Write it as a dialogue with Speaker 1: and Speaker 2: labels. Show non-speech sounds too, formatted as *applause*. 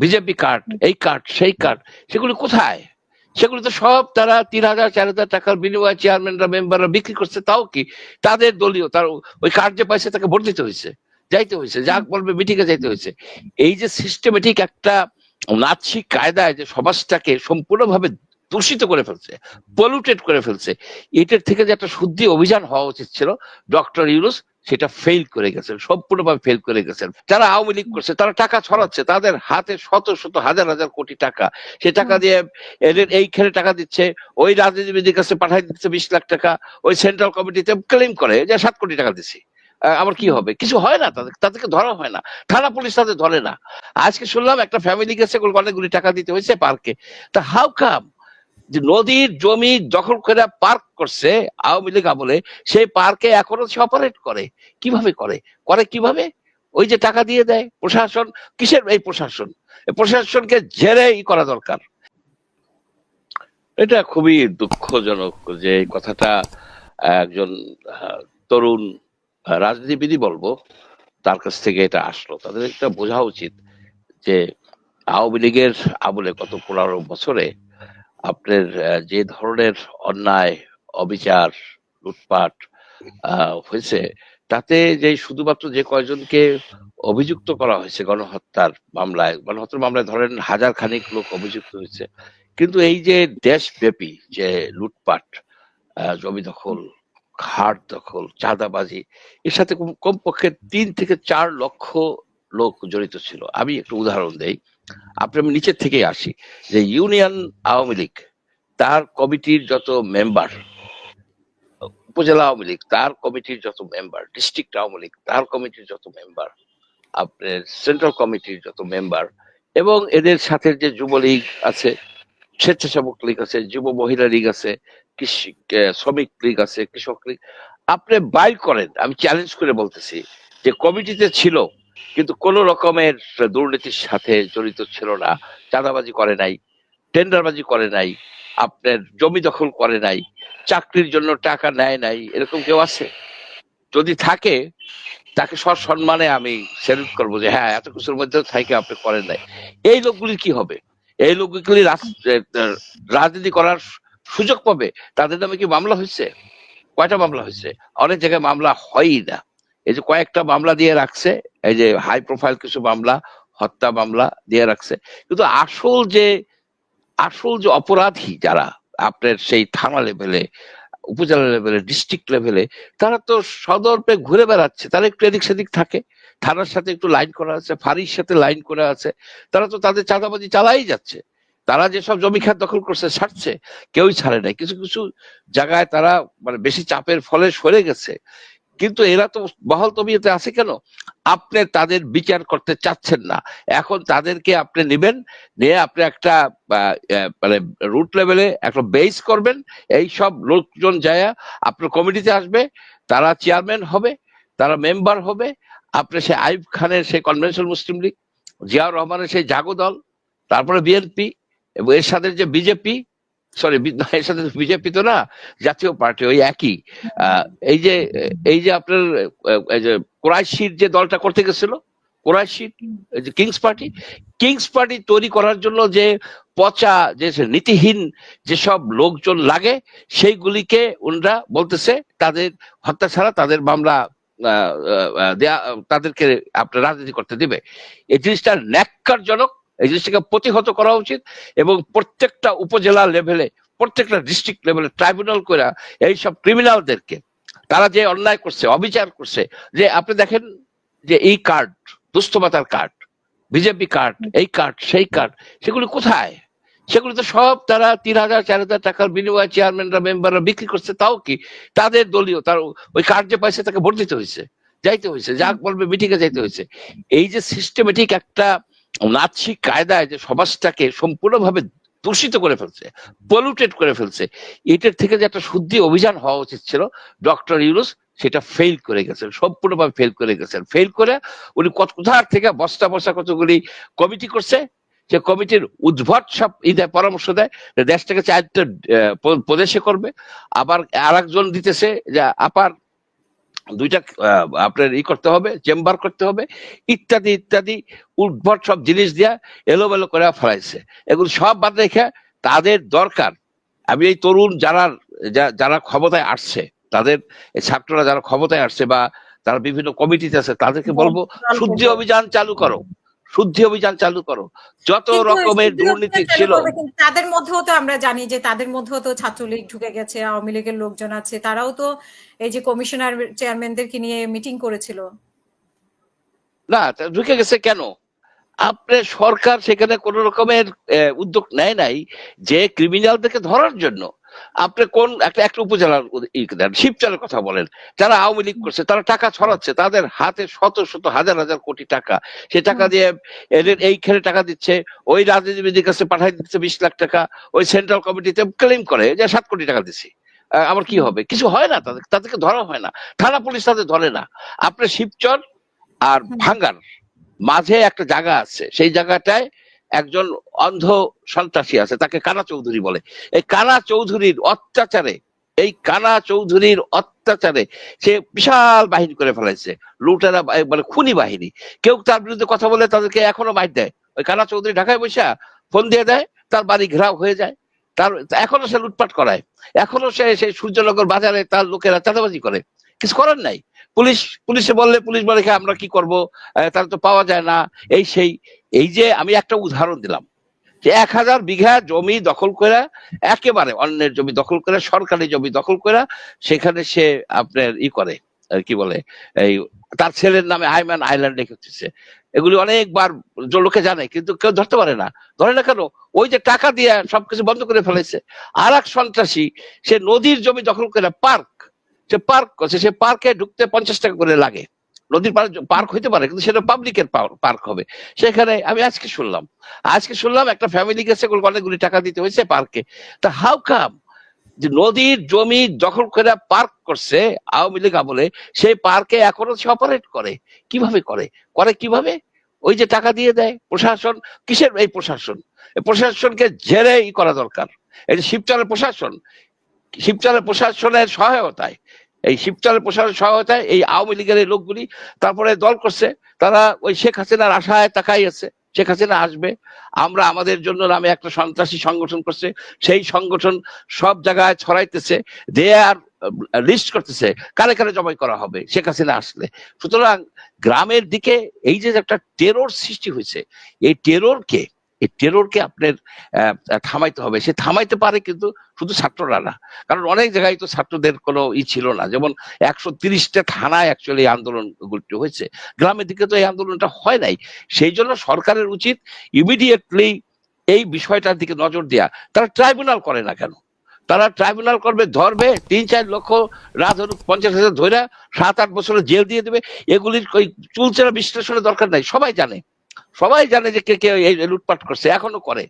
Speaker 1: BJP card, এই card, সেই card, সেগুলি কোথায়? সেগুলি তো সব তারা তিন হাজার, চার হাজার টাকার বিনিময়ে চেয়ারম্যানরা মেম্বাররা বিক্রি করছে, তাও কি? তাদের দলীয়, তার ওই কার্ড যে পাইছে তাকে ভোট দিতে হয়েছে, যাইতে হয়েছে যাক বলবে মিটিংয়ে যাইতে হয়েছে। এই যে সিস্টেমেটিক একটা নাৎসিক কায়দায় যে সমাজটাকে সম্পূর্ণভাবে দূষিত করে ফেলছে পলিউটেড করে ফেলছে, এটার থেকে যে একটা শুদ্ধি অভিযান হওয়া উচিত ছিল, ডক্টর ইউনুস সেটা ফেল করে গেছেন সম্পূর্ণভাবে ফেল করে গেছেন। যারা আওয়ামী লীগ করছে তারা টাকা ছড়াচ্ছে তাদের হাতে শত শত হাজার হাজার কোটি টাকা। সে টাকা দিয়ে এদের এইখানে টাকা দিচ্ছে ওই রাজনীতিবিদের কাছে পাঠাই দিচ্ছে বিশ লাখ টাকা ওই সেন্ট্রাল কমিটিতে ক্লেম করে যে সাত কোটি টাকা দিছি। আমার কি হবে? কিছু হয় না তাদের তাদেরকে ধরা হয় না। থানা পুলিশ তাদের ধরে না। আজকে শুনলাম একটা ফ্যামিলি গেছে অনেকগুলি টাকা দিতে হয়েছে পার্কে তা হাউ কাম নদীর জমি দখল করে পার্ক করছে, আওয়ামী লীগ আমলে, সেই পার্কে এখনও সে অপারেট করে। কীভাবে করে? করে কীভাবে? ওই যে টাকা দিয়ে দেয়। প্রশাসন, কিসের এই প্রশাসন? প্রশাসনকে ই করা দরকার। এটা খুবই দুঃখজনক যে কথাটা একজন তরুণ রাজনীতিবিদই বলব, তার কাছ থেকে এটা আসলো। তাদের একটা বোঝা উচিত যে আওয়ামী লীগের আমলে গত পনেরো বছরে আপনার যে ধরনের অন্যায়, অবিচার, লুটপাট হয়েছে, তাতে যে শুধুমাত্র যে কয়জনকে অভিযুক্ত করা হয়েছে গণহত্যার মামলায় গণহত্যার মামলায় ধরেন হাজার খানিক লোক অভিযুক্ত হয়েছে, কিন্তু এই যে দেশব্যাপী যে লুটপাট জমি দখল, ঘাট দখল, চাঁদাবাজি, এর সাথে কমপক্ষে তিন থেকে চার লক্ষ লোক জড়িত ছিল। আমি একটু উদাহরণ দেই। আপনি আমি নিচের থেকেই আসি, যে ইউনিয়ন আওয়ামী লীগ, তার কমিটির যত মেম্বার, উপজেলা আওয়ামী লীগ, তার কমিটির যত মেম্বার, ডিস্ট্রিক্ট আওয়ামী লীগ, তার কমিটির যত মেম্বার, আপনার সেন্ট্রাল কমিটির যত মেম্বার, এবং এদের সাথে যে যুবলীগ আছে, স্বেচ্ছাসেবক লীগ আছে, যুব মহিলা লীগ আছে, কৃষি শ্রমিক লীগ আছে, কৃষক লীগ, আপনি বাইর করেন, আমি চ্যালেঞ্জ করে বলতেছি যে কমিটিতে ছিল কিন্তু কোন রকমের দুর্নীতির সাথে জড়িত ছিল না, চাঁদাবাজি করে নাই, টেন্ডারবাজি করে নাই, আপনার জমি দখল করে নাই, চাকরির জন্য টাকা নেয় নাই, এরকম কেউ আছে? যদি থাকে, তাকে সসম্মানে আমি স্যালুট করব যে হ্যাঁ এত কিছুর মধ্যে থাকে আপনি করেন নাই। এই লোকগুলির কি হবে? এই লোকগুলি রাজ- রাজনীতি করার সুযোগ পাবে? তাদের নামে কি মামলা হয়েছে? কয়টা মামলা হয়েছে? অনেক জায়গায় মামলা হয়ই না। এই যে কয়েকটা মামলা দিয়ে রাখছে, এই যে হাই প্রোফাইল কিছু মামলা, হত্যা মামলা দিয়ে রাখছে। কিন্তু আসল যে আসল যে অপরাধী যারা আপনার সেই থানা লেভেলে উপজেলা লেভেলে ডিস্ট্রিক্ট লেভেলে তারা তো সদর্পে ঘুরে বেড়াচ্ছে। তারা একটু এদিক সেদিক থাকে। থানার সাথে একটু লাইন করা আছে, ফাঁড়ির সাথে লাইন করা আছে। তারা তো তাদের চাঁদাবাজি চালাই যাচ্ছে। তারা যেসব জমি খাত দখল করছে, ছাড়ছে, কেউই ছাড়ে নাই। কিছু কিছু জায়গায় তারা মানে বেশি চাপের ফলে সরে গেছে। কিন্তু এরা তো বহাল তবিয়তে আছে কেন? আপনি তাদের বিচার করতে চাচ্ছেন না। এখন তাদেরকে আপনি নেবেন, নিয়ে আপনি একটা মানে রুট লেভেলে একটা বেস করবেন। এই সব লোকজন যায় আপনার কমিটিতে আসবে, তারা চেয়ারম্যান হবে, তারা মেম্বার হবে। আপনি সে আইব খানের সেই কনভেনশন মুসলিম লীগ জিয়াউর রহমানের সেই জাগো দল, তারপরে বিএনপি এবং এর সাথে যে বিজেপি সরি *laughs* এর সাথে বিজেপি তো না জাতীয় পার্টি ওই একই। এই যে এই যে আপনার কোরাইশির যে দলটা করতে গেছিল কোরাইশির কিংস পার্টি কিংস পার্টি তৈরি করার জন্য যে পচা যে নীতিহীন যেসব লোকজন লাগে সেইগুলিকে ওনারা বলতেছে তাদের হত্যা ছাড়া তাদের মামলা দেয়া তাদেরকে আপনার রাজনীতি করতে দিবে। এই জিনিসটা ন্যাক্কারজনক এই জিনিসটাকে প্রতিহত করা উচিত এবং প্রত্যেকটা উপজেলা লেভেলে, প্রত্যেকটা ডিস্ট্রিক্ট লেভেলে ট্রাইব্যুনাল করে এইসব ক্রিমিনালদেরকে তারা যে অন্যায় করছে, অবিচার করছে, যে আপনি দেখেন যে এই কার্ড দুস্থমাতার কার্ড বিজেপি কার্ড এই কার্ড সেই কার্ড সেগুলি কোথায়? সেগুলি তো সব তারা তিন হাজার, চার হাজার টাকার বিনিময়ে চেয়ারম্যানরা মেম্বাররা বিক্রি করছে, তাও কি? তাদের দলীয়, তার ওই কার্ড যে পাইছে তাকে ভোট দিতে হয়েছে যাইতে হয়েছে যাক বলবে মিটিংয়ে যাইতে হয়েছে এই যে সিস্টেমেটিক একটা নাৎসিক কায়দায় যে সমাজটাকে সম্পূর্ণভাবে দূষিত করে ফেলছে পলিউটেড করে ফেলছে, এটার থেকে যে একটা শুদ্ধি অভিযান হওয়া উচিত ছিল, ডক্টর ইউনুস সেটা ফেল করে গেছেন, সম্পূর্ণভাবে ফেল করে গেছেন। ফেল করে উনি কত, কোথার থেকে বস্তা বস্তা কতগুলি কমিটি করছে সে কমিটির উদ্ভট সব দেয়, পরামর্শ দেয়, যে দেশটাকে চারটা প্রদেশে করবে, আবার আর দিতেছে, যে আপার দুইটা আপনার ই করতে হবে চেম্বার করতে হবে ইত্যাদি ইত্যাদি উদ্ভট সব জিনিস দিয়া এলোমেলো করে ফেলাইছে। এগুলো সব বাদ রেখে তাদের দরকার আমি এই তরুণ যারা যা- যারা ক্ষমতায় আসছে তাদের ছাত্ররা যারা ক্ষমতায় আসছে বা তারা বিভিন্ন কমিটিতে আছে তাদেরকে বলব। শুদ্ধি অভিযান চালু করো। শুদ্ধি অভিযান চালু করো। যত রকমের দুর্নীতি ছিল
Speaker 2: তাদের মধ্যেও তো আমরা জানি যে তাদের মধ্যেও তো ছাত্রলীগ ঢুকে গেছে আওয়ামী লীগের লোকজন আছে তারাও তো এই যে কমিশনার চেয়ারম্যানদেরকে নিয়ে মিটিং করেছিল।
Speaker 1: না ঢুকে গেছে কেন? আপনার সরকার সেখানে কোন রকমের উদ্যোগ নেয় নাই যে ক্রিমিনালদেরকে ধরার জন্য। আপনি কোন একটা একটা উপজেলার দেন, শিবচরের কথা বলেন যারা আওয়ামী লীগ করছে তারা টাকা ছড়াচ্ছে তাদের হাতে শত শত হাজার হাজার কোটি টাকা সে টাকা দিয়ে এদের এইখানে টাকা দিচ্ছে ওই রাজনীতিবিদের কাছে পাঠাই দিচ্ছে বিশ লাখ টাকা ওই সেন্ট্রাল কমিটিতে ক্লেম করে যে সাত কোটি টাকা দিছি। আমার কি হবে? কিছু হয় না তাদের তাদেরকে ধরা হয় না। থানা পুলিশ তাদের ধরে না। আপনার শিবচর আর ভাঙ্গার মাঝে একটা জায়গা আছে সেই জায়গাটায় একজন অন্ধ সন্ত্রাসী আছে, তাকে কানা চৌধুরী বলে? এই কানা চৌধুরীর অত্যাচারে, এই কানা চৌধুরীর অত্যাচারে সে বিশাল বাহিনী করে ফেলাইছে লুটেরা মানে খুনি বাহিনী। কেউ তার বিরুদ্ধে কথা বলে তাদেরকে এখনও মাইর দেয়। ওই কানা চৌধুরী ঢাকায় বসে ফোন দিয়ে দেয়, তার বাড়ি ঘেরাও হয়ে যায়। তার, এখনও সে লুটপাট করায়। এখনও সে সেই সূর্যনগর বাজারে তার লোকেরা চাঁদাবাজি করে। কিছু করার নাই। পুলিশ পুলিশে বললে পুলিশ বলে "হ্যাঁ, আমরা কি করব? তার তো পাওয়া যায় না। এই সেই এই যে আমি একটা উদাহরণ দিলাম যে এক হাজার বিঘা জমি দখল করে একেবারে অন্যের জমি দখল করে সরকারি জমি দখল করে সেখানে সে আপনার ই করে কি বলে এই তার ছেলের নামে আইম্যান আইল্যান্ড রেখেছে এগুলি অনেকবার লোকে জানে কিন্তু কেউ ধরতে পারে না। ধরে না কেন? ওই যে টাকা দিয়ে সবকিছু বন্ধ করে ফেলেছে। আর এক সন্ত্রাসী সে নদীর জমি দখল করে পার্ক। সে পার্ক করছে সে পার্কে ঢুকতে পঞ্চাশ টাকা করে লাগে। নদীর পার্ক পার্ক হইতে পারে, কিন্তু সেটা পাবলিকের পার্ক হবে। সেখানে আমি আজকে শুনলাম আজকে শুনলাম একটা ফ্যামিলি গেছে অনেকগুলি টাকা দিতে হয়েছে পার্কে। তা হাউ কাম যে নদীর জমি দখল করে পার্ক করছে, আওয়ামী লীগ আমলে, সেই পার্কে এখনও সে অপারেট করে। কীভাবে করে? করে কীভাবে? ওই যে টাকা দিয়ে দেয়। প্রশাসন, কিসের এই প্রশাসন? প্রশাসনকে ঝেড়ে ই করা দরকার। যে শিবচরের প্রশাসন, শিবচরের প্রশাসনের সহায়তায় এই শিবচরের প্রশাসনের সহায়তায় এই আওয়ামী লীগের লোকগুলি তারপরে দল করছে। তারা ওই শেখ হাসিনার আশায় তাকাই আছে। শেখ হাসিনা আসবে। আমরা আমাদের জন্য নামে একটা সন্ত্রাসী সংগঠন করছে। সেই সংগঠন সব জায়গায় ছড়াইতেছে। দে আর লিস্ট করতেছে কারে কারে জবাই করা হবে। শেখ হাসিনা আসলে। সুতরাং গ্রামের দিকে এই যে একটা টেরোর সৃষ্টি হয়েছে, এই টেররকে এই টেররকে আপনার থামাইতে হবে। সে থামাইতে পারে কিন্তু শুধু ছাত্ররা না। কারণ অনেক জায়গায় তো ছাত্রদের কোনো ই ছিল না। যেমন একশো তিরিশটা থানায় অ্যাকচুয়ালি আন্দোলন গুলি হয়েছে। গ্রামের দিকে তো এই আন্দোলনটা হয় নাই। সেই জন্য সরকারের উচিত ইমিডিয়েটলি এই বিষয়টার দিকে নজর দেওয়া তারা ট্রাইব্যুনাল করে না কেন? তারা ট্রাইব্যুনাল করবে, ধরবে, তিন চার লক্ষ রাত পঞ্চাশ হাজার ধরে সাত আট বছরের জেল দিয়ে দেবে। এগুলির চুলচেরা বিশ্লেষণের দরকার নাই। সবাই জানে। সবাই জানে যে কে কে এই লুটপাট করছে এখনও করে।